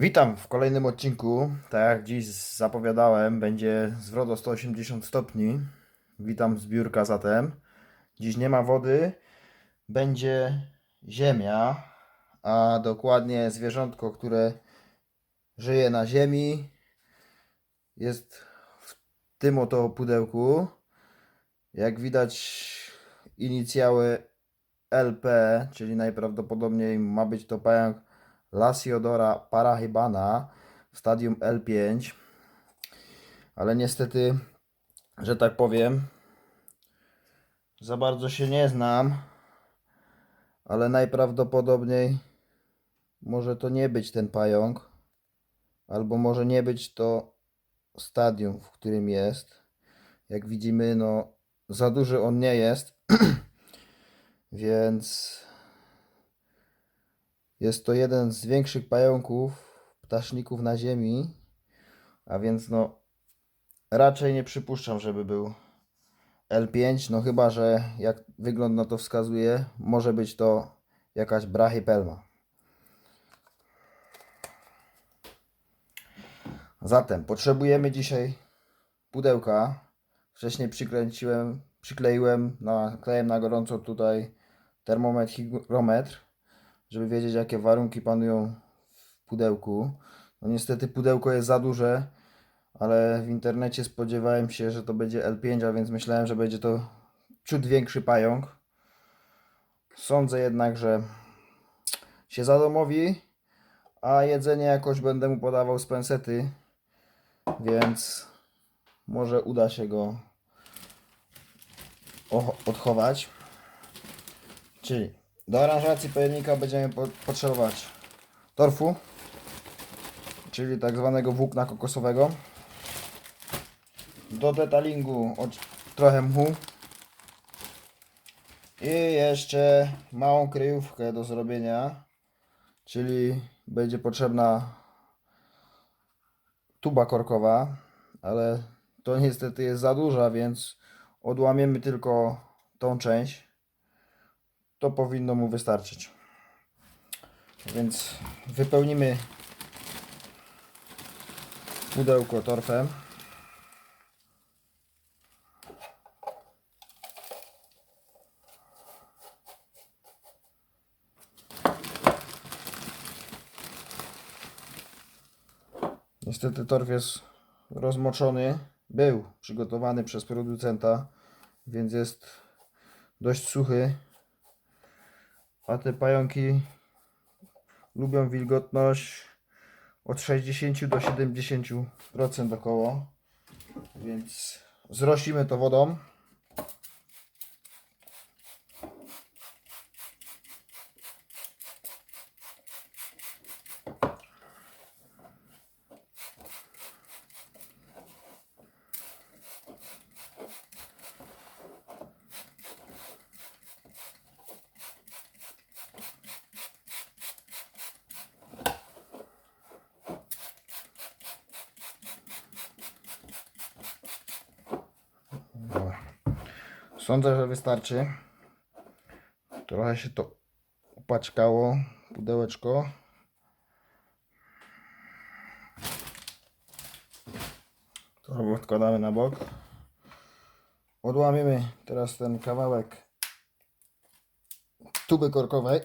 Witam w kolejnym odcinku. Tak jak dziś zapowiadałem, będzie zwrot o 180 stopni. Witam z biurka zatem. Dziś nie ma wody, będzie ziemia, a dokładnie zwierzątko, które żyje na ziemi. Jest w tym oto pudełku. Jak widać, inicjały LP, czyli najprawdopodobniej ma być to pająk Lasiodora parahybana w stadium L5. Ale niestety, że tak powiem, za bardzo się nie znam, ale najprawdopodobniej może to nie być ten pająk, albo może nie być to stadium, w którym jest. Jak widzimy, no za duży on nie jest, więc jest to jeden z większych pająków, ptaszników na ziemi, a więc no raczej nie przypuszczam, żeby był L5, no chyba, że jak wygląd na to wskazuje, może być to jakaś brachypelma. Zatem potrzebujemy dzisiaj pudełka. Wcześniej przykręciłem, przykleiłem na, klejem na gorąco tutaj termometr, hygrometr żeby wiedzieć jakie warunki panują w pudełku. No niestety pudełko jest za duże, ale w internecie spodziewałem się, że to będzie L5, a więc myślałem, że będzie to ciut większy pająk. Sądzę jednak, że się zadomowi, a jedzenie jakoś będę mu podawał z pensety, więc może uda się go odchować. Czyli do aranżacji pojemnika będziemy po potrzebować torfu, czyli tak zwanego włókna kokosowego. Do detalingu trochę mchu. I jeszcze małą kryjówkę do zrobienia, czyli będzie potrzebna tuba korkowa, ale to niestety jest za duża, więc odłamiemy tylko tą część to powinno mu wystarczyć. Więc wypełnimy pudełko torfem. Niestety torf jest rozmoczony. Był przygotowany przez producenta, więc jest dość suchy. A te pająki lubią wilgotność od 60 do 70% około. Więc zroślimy to wodą. Sądzę, że wystarczy. Trochę się to upaczkało, pudełeczko. To odkładamy na bok. Odłamiemy teraz ten kawałek tuby korkowej.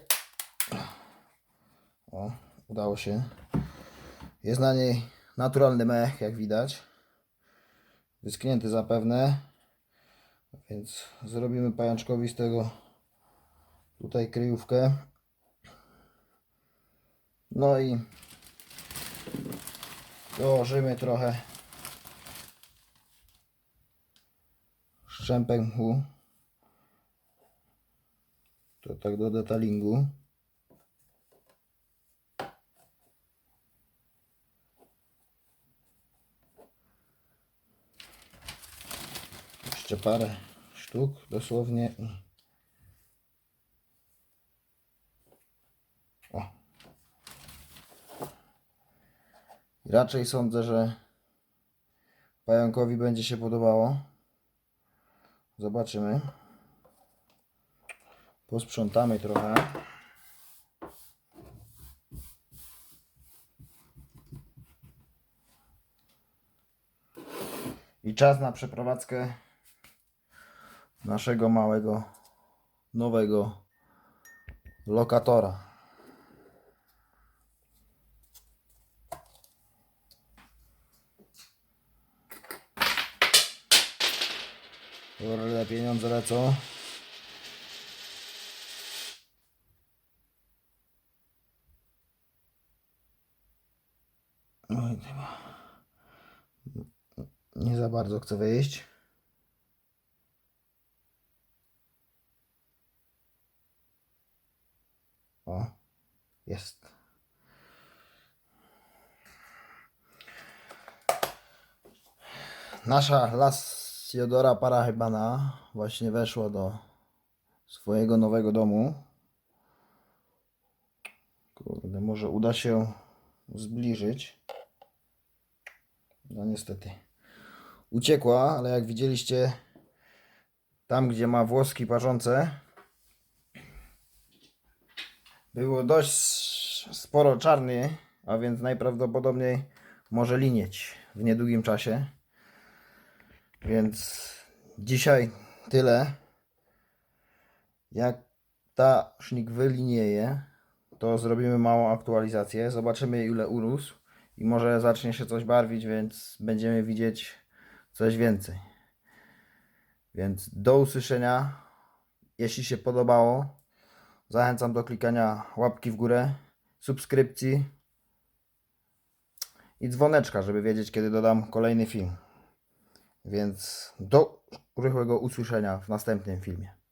O, udało się. Jest na niej naturalny mech, jak widać. Wysknięty zapewne. Więc zrobimy pajączkowi z tego tutaj kryjówkę. No i dołożymy trochę szczępek mchu. To tak do detalingu. jeszcze parę sztuk dosłownie i o. I raczej sądzę, że pająkowi będzie się podobało. Zobaczymy. Posprzątamy trochę. I czas na przeprowadzkę naszego małego, nowego lokatora. Kurde, pieniądze lecą. Nie za bardzo chcę wyjść. O, jest. Nasza Las Jodora Parachybana właśnie weszła do swojego nowego domu. Kurde, może uda się zbliżyć. No niestety. Uciekła, ale jak widzieliście, tam gdzie ma włoski parzące, było dość sporo czarny, a więc najprawdopodobniej może linieć w niedługim czasie. Więc dzisiaj tyle. Jak ta sznik wylinieje, to zrobimy małą aktualizację. Zobaczymy ile urósł i może zacznie się coś barwić, więc będziemy widzieć coś więcej. Więc do usłyszenia. Jeśli się podobało, zachęcam do klikania łapki w górę, subskrypcji i dzwoneczka, żeby wiedzieć, kiedy dodam kolejny film. Więc do rychłego usłyszenia w następnym filmie.